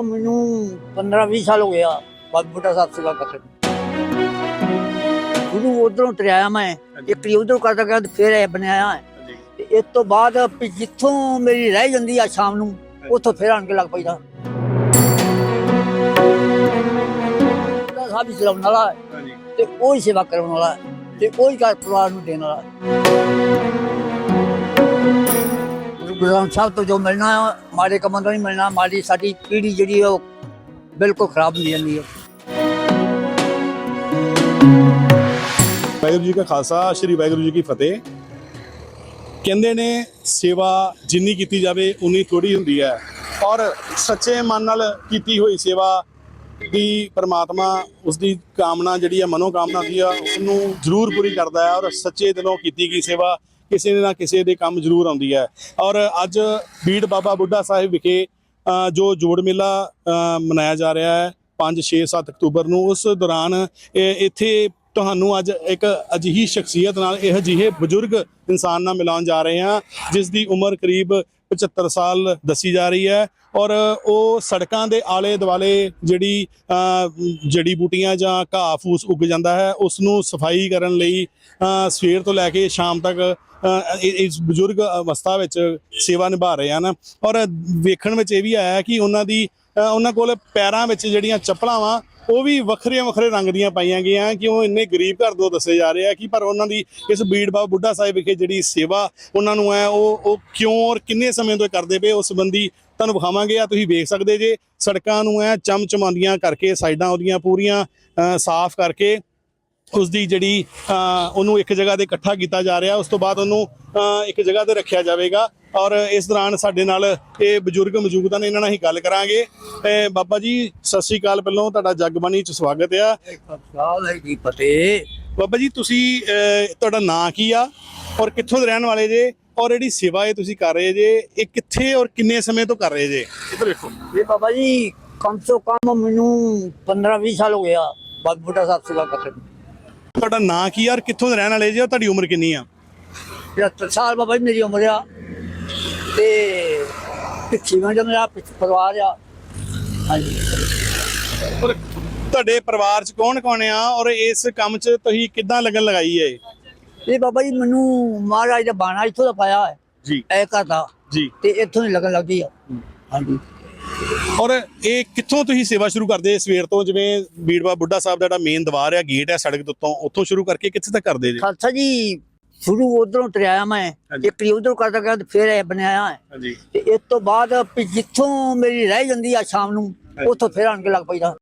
ਮੈਨੂੰ 15 20 ਸਾਲ ਹੋ ਗਿਆ ਬਾਬਾ ਬੁੱਢਾ ਸਾਹਿਬ ਸੇਵਾ ਕਰਦੇ। ਗੁਰੂ ਉਧਰੋਂ ਤਰਿਆਇਆ ਮੈਂ ਇੱਕ ਹੀ ਉਧਰੋਂ ਕਰਦਾ ਕਰਦਾ ਫਿਰ ਇਹ ਬਣਾਇਆ ਹੈ। ਤੇ ਇਸ ਤੋਂ ਬਾਅਦ ਵੀ ਜਿੱਥੋਂ ਮੇਰੀ ਰਹਿ ਜਾਂਦੀ ਆ ਸ਼ਾਮ ਨੂੰ ਉੱਥੋਂ ਫਿਰ ਆਣ ਕੇ ਲੱਗ ਪੈਦਾ ਬੁੱਢਾ ਸਾਹਿਬ ਚਲਾਉਣ ਵਾਲਾ ਤੇ ਉਹ ਹੀ ਸੇਵਾ ਕਰਨ ਵਾਲਾ ਤੇ ਉਹ ਹੀ ਘਰ ਪਰਿਵਾਰ ਨੂੰ ਦੇਣ ਵਾਲਾ ਹੈ ਸਾਹਿਬ ਤੋਂ ਜੋ ਮਿਲਣਾ, ਮਾੜੇ ਕੰਮਾਂ ਤੋਂ ਨਹੀਂ ਮਿਲਣਾ, ਮਾੜੀ ਸਾਡੀ ਪੀੜ੍ਹੀ ਜਿਹੜੀ ਉਹ ਬਿਲਕੁਲ ਖਰਾਬ ਹੋ ਜਾਂਦੀ ਹੈ ਵਾਹਿਗੁਰੂ ਜੀ ਕਾ ਖਾਲਸਾ, ਸ੍ਰੀ ਵਾਹਿਗੁਰੂ ਜੀ ਕੀ ਫਤਿਹ। ਕਹਿੰਦੇ ਨੇ ਸੇਵਾ ਜਿੰਨੀ ਕੀਤੀ ਜਾਵੇ, ਉਨੀ ਥੋੜੀ ਹੁੰਦੀ ਹੈ। ਔਰ ਸੱਚੇ ਮਨ ਨਾਲ ਕੀਤੀ ਹੋਈ ਸੇਵਾ ਦੀ ਪਰਮਾਤਮਾ ਉਸ ਦੀ ਕਾਮਨਾ ਜਿਹੜੀ ਹੈ ਮਨੋ ਕਾਮਨਾ ਦੀ ਆ, ਉਹਨੂੰ ਜ਼ਰੂਰ ਪੂਰੀ ਕਰਦਾ ਹੈ। ਔਰ ਸੱਚੇ ਦਿਲੋਂ ਕੀਤੀ ਗਈ ਸੇਵਾ ਕਿਸੇ ਨਾ ਕਿਸੇ ਦੇ ਕੰਮ ਜ਼ਰੂਰ ਆਉਂਦੀ ਹੈ। ਔਰ ਅੱਜ ਬੀੜ ਬਾਬਾ ਬੁੱਢਾ ਸਾਹਿਬ ਵਿਖੇ ਜੋ ਜੋੜ ਮੇਲਾ ਮਨਾਇਆ ਜਾ ਰਿਹਾ ਹੈ 5 6 7 ਅਕਤੂਬਰ ਨੂੰ, ਉਸ ਦੌਰਾਨ ਇੱਥੇ ਤੁਹਾਨੂੰ ਅੱਜ ਇੱਕ ਅਜਿਹੀ ਸ਼ਖਸੀਅਤ ਨਾਲ ਇਹ ਅਜਿਹੇ ਬਜ਼ੁਰਗ ਇਨਸਾਨ ਨਾਲ ਮਿਲਾਉਣ ਜਾ ਰਹੇ ਹਾਂ, ਜਿਸ ਦੀ ਉਮਰ ਕਰੀਬ 75 ਸਾਲ ਦੱਸੀ ਜਾ ਰਹੀ ਹੈ ਔਰ ਉਹ ਸੜਕਾਂ ਦੇ ਆਲੇ ਦੁਆਲੇ ਜਿਹੜੀ ਜੜੀ ਬੂਟੀਆਂ ਜਾਂ ਘਾਹ ਫੂਸ ਉੱਗ ਜਾਂਦਾ ਹੈ ਉਸ ਨੂੰ ਸਫ਼ਾਈ ਕਰਨ ਲਈ ਸਵੇਰ ਤੋਂ ਲੈ ਕੇ ਸ਼ਾਮ ਤੱਕ ਇਸ ਬਜ਼ੁਰਗ ਅਵਸਥਾ ਵਿੱਚ ਸੇਵਾ ਨਿਭਾ ਰਹੇ ਹਨ। ਔਰ ਵੇਖਣ ਵਿੱਚ ਇਹ ਵੀ ਆਇਆ ਕਿ ਉਹਨਾਂ ਦੀ ਉਹਨਾਂ ਕੋਲ ਪੈਰਾਂ ਵਿੱਚ ਜਿਹੜੀਆਂ ਚੱਪਲਾਂ ਵਾ ਉਹ ਵੀ ਵੱਖਰੇ ਵੱਖਰੇ ਰੰਗ ਦੀਆਂ ਪਾਈਆਂ ਗਈਆਂ। ਕਿ ਉਹ ਇੰਨੇ ਗਰੀਬ ਘਰ ਤੋਂ ਦੱਸੇ ਜਾ ਰਹੇ ਆ ਕਿ ਪਰ ਉਹਨਾਂ ਦੀ ਇਸ ਬੀੜ ਬਾਬਾ ਬੁੱਢਾ ਸਾਹਿਬ ਵਿਖੇ ਜਿਹੜੀ ਸੇਵਾ ਉਹਨਾਂ ਨੂੰ ਹੈ ਉਹ ਉਹ ਕਿਉਂ ਔਰ ਕਿੰਨੇ ਸਮੇਂ ਤੋਂ ਕਰਦੇ ਪਏ, ਉਸ ਸੰਬੰਧੀ ਤੁਹਾਨੂੰ ਵਿਖਾਵਾਂਗੇ। ਆ ਤੁਸੀਂ ਵੇਖ ਸਕਦੇ ਜੇ ਸੜਕਾਂ ਨੂੰ ਐ ਚਮਚਮਾਉਂਦੀਆਂ ਕਰਕੇ, ਸਾਈਡਾਂ ਉਹਦੀਆਂ ਪੂਰੀਆਂ ਸਾਫ਼ ਕਰਕੇ ਉਸ ਦੀ ਜਿਹੜੀ ਉਹਨੂੰ ਇੱਕ ਜਗ੍ਹਾ ਤੇ ਇਕੱਠਾ ਕੀਤਾ ਜਾ ਰਿਹਾ ਉਸ ਤੋਂ ਬਾਅਦ ਉਹਨੂੰ ਇੱਕ ਜਗ੍ਹਾ ਤੇ ਰੱਖਿਆ ਜਾਵੇਗਾ। ਔਰ ਇਸ ਦੌਰਾਨ ਸਾਡੇ ਨਾਲ ਇਹ ਬਜ਼ੁਰਗ ਮੌਜੂਦ ਹਨ ਇਹਨਾਂ ਨਾਲ ਹੀ ਗੱਲ ਕਰਾਂਗੇ। ਤੇ ਬਾਬਾ ਜੀ ਸਤਿ ਸ੍ਰੀ ਅਕਾਲ ਪਹਿਲਾਂ ਤੁਹਾਡਾ ਜਗਬਾਣੀ ਚ ਸਵਾਗਤ ਆ। ਸਾਲ ਹੈ ਜੀ ਫਤਿਹ ਬਾਬਾ ਜੀ ਤੁਸੀਂ ਤੁਹਾਡਾ ਨਾਂ ਕੀ ਆ? ਔਰ ਕਿੱਥੋਂ ਦੇ ਰਹਿਣ ਵਾਲੇ ਜੇ? ਔਰ ਜਿਹੜੀ ਸੇਵਾ ਇਹ ਤੁਸੀਂ ਕਰ ਰਹੇ ਜੇ ਇਹ ਕਿੱਥੇ ਔਰ ਕਿੰਨੇ ਸਮੇਂ ਤੋਂ ਕਰ ਰਹੇ ਜੇ? ਇੱਧਰ ਵੇਖੋ। ਇਹ ਬਾਬਾ ਜੀ ਕਮ ਸੋ ਕਮ ਮੈਨੂੰ 15 20 ਸਾਲ ਹੋ ਗਿਆ ਬਾਬਾ ਬੁੱਢਾ ਸਾਹਿਬ ਸੇਵਾ ਕਰਦੇ। ਤੁਹਾਡਾ ਨਾਂ ਕੀ ਆ ਔਰ ਕਿੱਥੋਂ ਦੇ ਰਹਿਣ ਵਾਲੇ ਜੇ ਔਰ ਤੁਹਾਡੀ ਉਮਰ ਕਿੰਨੀ ਆ? 75 ਸਾਲ ਬਾਬਾ ਜੀ ਮੇਰੀ ਉਮਰ ਆ। ਤੇ ਪਿੱਛੇ ਮੈਂ ਮੇਰਾ ਪਿੱਛੇ ਪਰਿਵਾਰ ਆ। ਹਾਂਜੀ। ਔਰ ਤੁਹਾਡੇ ਪਰਿਵਾਰ ਚ ਕੌਣ ਕੌਣ ਆ ਔਰ ਇਸ ਕੰਮ ਚ ਤੁਸੀਂ ਕਿੱਦਾਂ ਲੱਗਣ ਲਗਾਈ ਹੈ? ਇਹ ਬਾਬਾ ਜੀ ਮੈਨੂੰ ਮਹਾਰਾਜ ਦਾ ਬਾਣਾ ਇੱਥੋਂ ਦਾ ਪਾਇਆ ਹੈ ਜੀ। ਐ ਕਰਦਾ ਜੀ। ਤੇ ਇੱਥੋਂ ਹੀ ਲੱਗਣ ਲੱਗੀ ਆ। ਹਾਂਜੀ। ਔਰ ਇਹ ਕਿੱਥੋਂ ਤੁਸੀਂ ਸੇਵਾ ਸ਼ੁਰੂ ਕਰਦੇ ਸਵੇਰ ਤੋਂ ਜਿਵੇਂ ਬੀੜਵਾ ਬੁੱਢਾ ਸਾਹਿਬ ਦਾ ਜਿਹੜਾ ਮੇਨ ਦਵਾਰ ਆ ਗੇਟ ਹੈ ਸੜਕ ਦੇ ਉੱਤੋਂ ਉੱਥੋਂ ਸ਼ੁਰੂ ਕਰਕੇ ਕਿੱਥੇ ਤੱਕ ਕਰਦੇ ਜੀ? ਖਾਲਸਾ ਜੀ ਸ਼ੁਰੂ ਉਧਰੋਂ ਤਰਿਆਇਆ ਮੈਂ। ਇੱਕ ਹੀ ਉਧਰੋਂ ਕਰਦਾ ਕਰਦਾ ਫਿਰ ਇਹ ਬਣਾਇਆ ਹੈ ਤੇ ਇਸ ਤੋਂ ਬਾਅਦ ਜਿੱਥੋਂ ਮੇਰੀ ਰਹਿ ਜਾਂਦੀ ਆ ਸ਼ਾਮ ਨੂੰ ਉੱਥੋਂ ਫਿਰ ਆਣ ਕੇ ਲੱਗ ਪੈਦਾ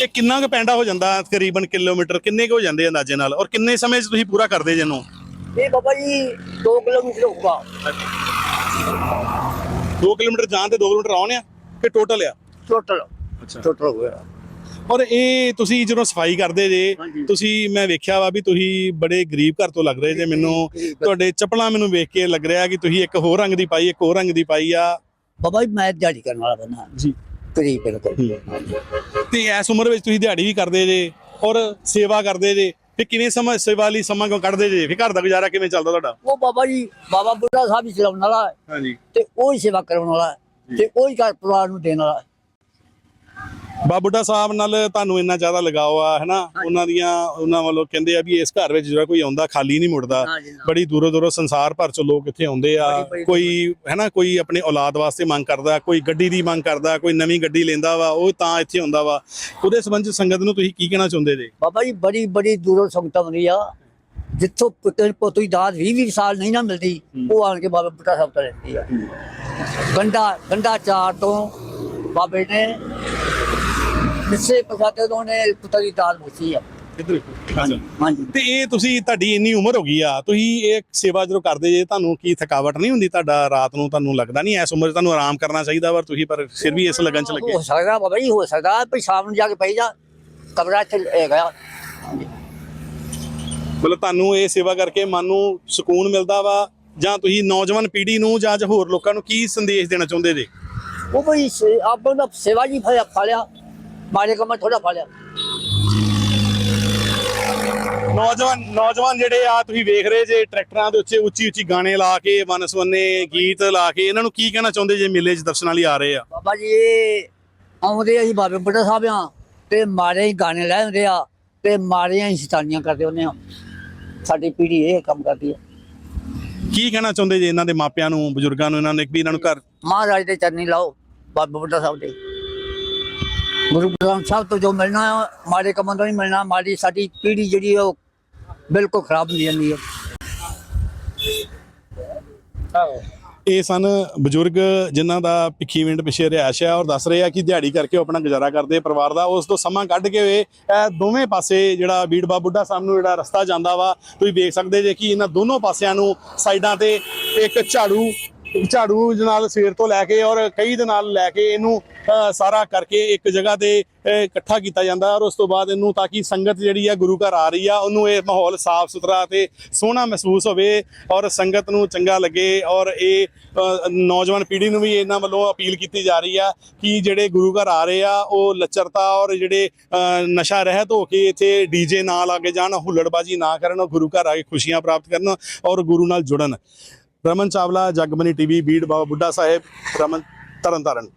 ਇਹ ਕਿੰਨਾ ਕੁ ਪੈਂਡਾ ਹੋ ਜਾਂਦਾ ਤਕਰੀਬਨ ਕਿਲੋਮੀਟਰ? ਕਿੰਨੇ ਕੁ ਹੋ ਜਾਂਦੇ ਅੰਦਾਜ਼ੇ ਨਾਲ? ਔਰ ਕਿੰਨੇ ਸਮੇਂ 'ਚ ਤੁਸੀਂ ਪੂਰਾ ਕਰਦੇ ਜਿਹਨੂੰ ਇਹ ਬਾਬਾ ਜੀ 2 ਕਿਲੋਮੀਟਰ ਹੋਊਗਾ। 2 ਕਿਲੋਮੀਟਰ ਜਾਣ ਤੇ 2 ਕਿਲੋਮੀਟਰ ਆਉਣ ਆ? ਕਿ ਟੋਟਲ ਆ? ਟੋਟਲ ਅੱਛਾ। ਟੋਟਲ ਹੋ ਗਿਆ। ਔਰ ਇਹ ਤੁਸੀਂ ਜਦੋਂ ਸਫ਼ਾਈ ਕਰਦੇ ਜੇ। ਤੁਸੀਂ ਮੈਂ ਵੇਖਿਆ ਵਾ ਵੀ ਤੁਸੀਂ ਬੜੇ ਗਰੀਬ ਘਰ ਤੋਂ ਲੱਗ ਰਹੇ ਜੇ ਮੈਨੂੰ। ਤੁਹਾਡੇ ਚੱਪਲਾਂ ਮੈਨੂੰ ਵੇਖ ਕੇ ਲੱਗ ਰਿਹਾ ਕਿ ਤੁਸੀਂ ਇੱਕ ਹੋਰ ਰੰਗ ਦੀ ਪਾਈ ਇੱਕ ਹੋਰ ਰੰਗ ਦੀ ਪਾਈ ਆ। ਬਾਬਾ ਜੀ ਮੈਂ ਦਿਹਾੜੀ ਕਰਨ ਵਾਲਾ ਬੰਦਾ। ਜੀ। ਕਰੀਬ ਬਿਲਕੁਲ ਤੇ ਇਸ ਉਮਰ ਵਿੱਚ ਤੁਸੀਂ ਦਿਹਾੜੀ ਵੀ ਕਰਦੇ ਜੇ ਔਰ ਸੇਵਾ ਕਰਦੇ ਜੇ ਤੇ ਕਿਵੇਂ ਸਮਾਂ ਸੇਵਾ ਲਈ ਸਮਾਂ ਕਿਉਂ ਕੱਢਦੇ ਜੇ? ਫਿਰ ਘਰ ਦਾ ਗੁਜ਼ਾਰਾ ਕਿਵੇਂ ਚੱਲਦਾ ਤੁਹਾਡਾ? ਉਹ ਬਾਬਾ ਜੀ ਬਾਬਾ ਬੁੱਢਾ ਸਾਹਿਬ ਹੀ ਚਲਾਉਣ ਵਾਲਾ ਹੈ। ਹਾਂਜੀ। ਤੇ ਉਹ ਹੀ ਸੇਵਾ ਕਰਨ ਵਾਲਾ ਹੈ। ਤੇ ਉਹ ਘਰ ਪਰਿਵਾਰ ਨੂੰ ਦੇਣ ਵਾਲਾ। ਹੈ ਬਾ ਬੁੱਢਾ ਸਾਹਿਬ ਨਾਲ ਤੁਹਾਨੂੰ ਇੰਨਾ ਜ਼ਿਆਦਾ ਲਗਾਓ ਆ ਹੈਨਾ? ਉਹਨਾਂ ਦੀਆਂ ਉਹਨਾਂ ਵੱਲੋਂ ਕਹਿੰਦੇ ਆ ਵੀ ਇਸ ਘਰ ਵਿੱਚ ਜਿਹੜਾ ਕੋਈ ਆਉਂਦਾ ਖਾਲੀ ਨਹੀਂ ਮੁੜਦਾ। ਬੜੀ ਦੂਰੋਂ ਦੂਰੋਂ ਸੰਸਾਰ ਭਰ ਚੋਂ ਲੋਕ ਇੱਥੇ ਆਉਂਦੇ ਆ। ਕੋਈ ਹੈਨਾ ਕੋਈ ਆਪਣੇ ਔਲਾਦ ਵਾਸਤੇ ਮੰਗ ਕਰਦਾ ਕੋਈ ਗੱਡੀ ਦੀ ਮੰਗ ਕਰਦਾ ਕੋਈ ਨਵੀਂ ਗੱਡੀ ਲੈਂਦਾ ਵਾ ਉਹ ਤਾਂ ਇੱਥੇ ਆਉਂਦਾ ਵਾ। ਉਹਦੇ ਸੰਬੰਧ ਸੰਗਤ ਨੂੰ ਤੁਸੀਂ ਕੀ ਕਹਿਣਾ ਚਾਹੁੰਦੇ ਜੇ? ਬਾਬਾ ਜੀ ਬੜੀ ਬੜੀ ਦੂਰੋਂ ਸੰਗਤਾਂ ਆਉਂਦੀ ਆ ਜਿੱਥੋਂ ਪੁੱਤਰ ਪੋਤੂ ਦੀ ਦਾਤ 20 20 ਸਾਲ ਨਹੀਂ ਨਾ ਮਿਲਦੀ ਉਹ ਆਣ ਕੇ ਬਾਬਾ ਬੁੱਢਾ ਸਾਹਿਬ ਤੋਂ ਲੈਂਦੀ ਗੰਡਾ ਗੰਡਾ ਚਾਰ ਤੋਂ ਬਾਬੇ ਨੇ ਮਿੱਸੇ ਪਸਾਤੇ ਤੋਂ ਨੇ ਪੁੱਤਰ ਦੀ ਦਾਤ ਪੁੱਛੀ ਹਾਂਜੀ। ਹਾਂਜੀ। ਤੇ ਇਹ ਤੁਸੀਂ ਤੁਹਾਡੀ ਇੰਨੀ ਉਮਰ ਹੋ ਗਈ ਆ ਤੁਸੀਂ ਇਹ ਸੇਵਾ ਜਦੋਂ ਕਰਦੇ ਜੇ ਤੁਹਾਨੂੰ ਕੀ ਥਕਾਵਟ ਨਹੀਂ ਹੁੰਦੀ ਤੁਹਾਡਾ ਰਾਤ ਨੂੰ ਤੁਹਾਨੂੰ ਲੱਗਦਾ ਨਹੀਂ? ਐਸ ਉਮਰ 'ਚ ਤੁਹਾਨੂੰ ਆਰਾਮ ਕਰਨਾ ਚਾਹੀਦਾ ਪਰ ਤੁਸੀਂ ਪਰ ਫਿਰ ਵੀ ਇਸ ਲਗਨ 'ਚ ਲੱਗੇ। ਹੋ ਸਕਦਾ ਬਾਬਾ ਜੀ ਹੋ ਸਕਦਾ ਵੀ ਸ਼ਾਮ ਨੂੰ ਜਾ ਕੇ ਪਈ ਜਾ ਕਮਰਾ ਇੱਥੇ ਹੈਗਾ। ਮਤਲਬ ਤੁਹਾਨੂੰ ਇਹ ਸੇਵਾ ਕਰਕੇ ਮਨ ਨੂੰ ਸਕੂਨ ਮਿਲਦਾ ਵਾ ਜਾਂ ਤੁਸੀਂ ਨੌਜਵਾਨ ਪੀੜ੍ਹੀ ਨੂੰ ਜਾਂ ਹੋਰ ਲੋਕਾਂ ਨੂੰ ਕੀ ਸੰਦੇਸ਼ ਦੇਣਾ ਚਾਹੁੰਦੇ ਜੇ? ਉਹ ਬਈ ਸੇ- ਆਪਾਂ ਦਾ ਸੇਵਾ ਜੀ ਫਲਿਆ ਫਲਿਆ ਮਾਰੇ ਕਮਾ ਥੋੜਾ ਫਲਿਆ ਨੌਜਵਾਨ ਨੌਜਵਾਨ ਜਿਹੜੇ ਆ ਤੁਸੀਂ ਵੇਖ ਰਹੇ ਜੇ ਟਰੈਕਟਰਾਂ ਦੇ ਉੱਤੇ ਉੱਚੀ ਉੱਚੀ ਗਾਣੇ ਲਾ ਕੇ ਵਨਸਵੰਨੇ ਗੀਤ ਲਾ ਕੇ ਇਹਨਾਂ ਨੂੰ ਕੀ ਕਹਿਣਾ ਚਾਹੁੰਦੇ ਜੇ ਮੇਲੇ 'ਚ ਦਰਸ਼ਨਾਂ ਲਈ ਆ ਰਹੇ ਆ? ਬਾਬਾ ਜੀ ਆਉਂਦੇ ਅਸੀਂ ਬਾਬੇ ਬੁੱਢਾ ਸਾਹਿਬ ਆ ਤੇ ਮਾਰੇ ਹੀ ਗਾਣੇ ਲੈ ਹੁੰਦੇ ਆ ਤੇ ਮਾਰੀਆਂ ਹੀ ਸ਼ੈਤਾਨੀਆਂ ਕਰਦੇ ਹੁੰਦੇ ਆ। ਸਾਡੀ ਪੀੜ੍ਹੀ ਇਹ ਕੰਮ ਕਰਦੀ ਹੈ। ਕੀ ਕਹਿਣਾ ਚਾਹੁੰਦੇ ਜੀ ਇਹਨਾਂ ਦੇ ਮਾਪਿਆਂ ਨੂੰ ਬਜ਼ੁਰਗਾਂ ਨੂੰ ਇਹਨਾਂ ਨੇ ਵੀ ਇਹਨਾਂ ਨੂੰ ਘਰ? ਮਹਾਰਾਜ ਦੇ ਚਰਨੀ ਲਾਓ ਬਾਬਾ ਬੁੱਢਾ ਸਾਹਿਬ ਦੇ। ਗੁਰੂ ਗ੍ਰੰਥ ਸਾਹਿਬ ਤੋਂ ਜੋ ਮਿਲਣਾ ਮਾੜੇ ਕੰਮਾਂ ਤੋਂ ਨਹੀਂ ਮਿਲਣਾ ਮਾੜੀ ਸਾਡੀ ਪੀੜ੍ਹੀ ਜਿਹੜੀ ਹੈ ਉਹ ਬਿਲਕੁਲ ਖਰਾਬ ਹੁੰਦੀ ਜਾਂਦੀ ਹੈ। ਇਹ ਸਨ ਬਜ਼ੁਰਗ ਜਿਨ੍ਹਾਂ ਦਾ ਭਿੱਖੀ ਭਿੱਖੀਵਿੰਡ ਪਿੱਛੇ ਰਿਹਾਇਸ਼ ਹੈ ਔਰ ਦੱਸ ਰਹੇ ਆ ਕਿ ਦਿਹਾੜੀ ਕਰਕੇ ਉਹ ਆਪਣਾ ਗੁਜ਼ਾਰਾ ਕਰਦੇ ਪਰਿਵਾਰ ਦਾ। ਉਸ ਤੋਂ ਸਮਾਂ ਕੱਢ ਕੇ ਹੋਏ, ਇਹ ਦੋਵੇਂ ਪਾਸੇ ਜਿਹੜਾ ਬੀੜਬਾ ਬੁੱਢਾ ਸਾਹਿਬ ਨੂੰ ਜਿਹੜਾ ਰਸਤਾ ਜਾਂਦਾ ਵਾ, ਤੁਸੀਂ ਵੇਖ ਸਕਦੇ ਜੇ ਕਿ ਇਹਨਾਂ ਦੋਨੋਂ ਪਾਸਿਆਂ ਨੂੰ ਸਾਈਡਾਂ ਤੇ ਇੱਕ ਝਾੜੂ ਝਾੜੂ ਦੇ ਨਾਲ ਸਵੇਰ ਤੋਂ ਲੈ ਕੇ ਔਰ ਕਈ ਦੇ ਨਾਲ ਲੈ ਕੇ ਇਹਨੂੰ ਸਾਰਾ ਕਰਕੇ ਇੱਕ ਜਗ੍ਹਾ ਤੇ ਇਕੱਠਾ ਕੀਤਾ ਜਾਂਦਾ ਔਰ ਉਸ ਤੋਂ ਬਾਅਦ ਇਹਨੂੰ ਤਾਂ ਕਿ ਸੰਗਤ ਜਿਹੜੀ ਆ, ਗੁਰੂ ਘਰ ਆ ਰਹੀ ਆ, ਉਹਨੂੰ ਇਹ ਮਾਹੌਲ ਸਾਫ਼ ਸੁਥਰਾ ਤੇ ਸੋਹਣਾ ਮਹਿਸੂਸ ਹੋਵੇ ਔਰ ਸੰਗਤ ਨੂੰ ਚੰਗਾ ਲੱਗੇ ਔਰ ਇਹ ਨੌਜਵਾਨ ਪੀੜ੍ਹੀ ਨੂੰ ਵੀ ਇਹਨਾਂ ਵੱਲੋਂ ਅਪੀਲ ਕੀਤੀ ਜਾ ਰਹੀ ਆ ਕਿ ਜਿਹੜੇ ਗੁਰੂ ਘਰ ਆ ਰਹੇ ਆ, ਉਹ ਲੱਚਰਤਾ ਔਰ ਜਿਹੜੇ ਨਸ਼ਾ ਰਹਿਤ ਹੋ ਕੇ ਇੱਥੇ ਡੀਜੇ ਨਾ ਲਾ ਕੇ ਜਾਣ, ਹੁੱਲੜਬਾਜੀ ਨਾ ਕਰਨ ਉਹ ਗੁਰੂ ਘਰ ਆ ਕੇ ਖੁਸ਼ੀਆਂ ਪ੍ਰਾਪਤ ਕਰਨ ਔਰ ਗੁਰੂ ਨਾਲ ਜੁੜਨ। ਰਮਨ ਚਾਵਲਾ ਜਗਮਨੀ ਟੀਵੀ ਬੀੜ ਬਾਬਾ ਬੁੱਢਾ ਸਾਹਿਬ ਰਮਨ ਤਰਨਤਾਰਨ।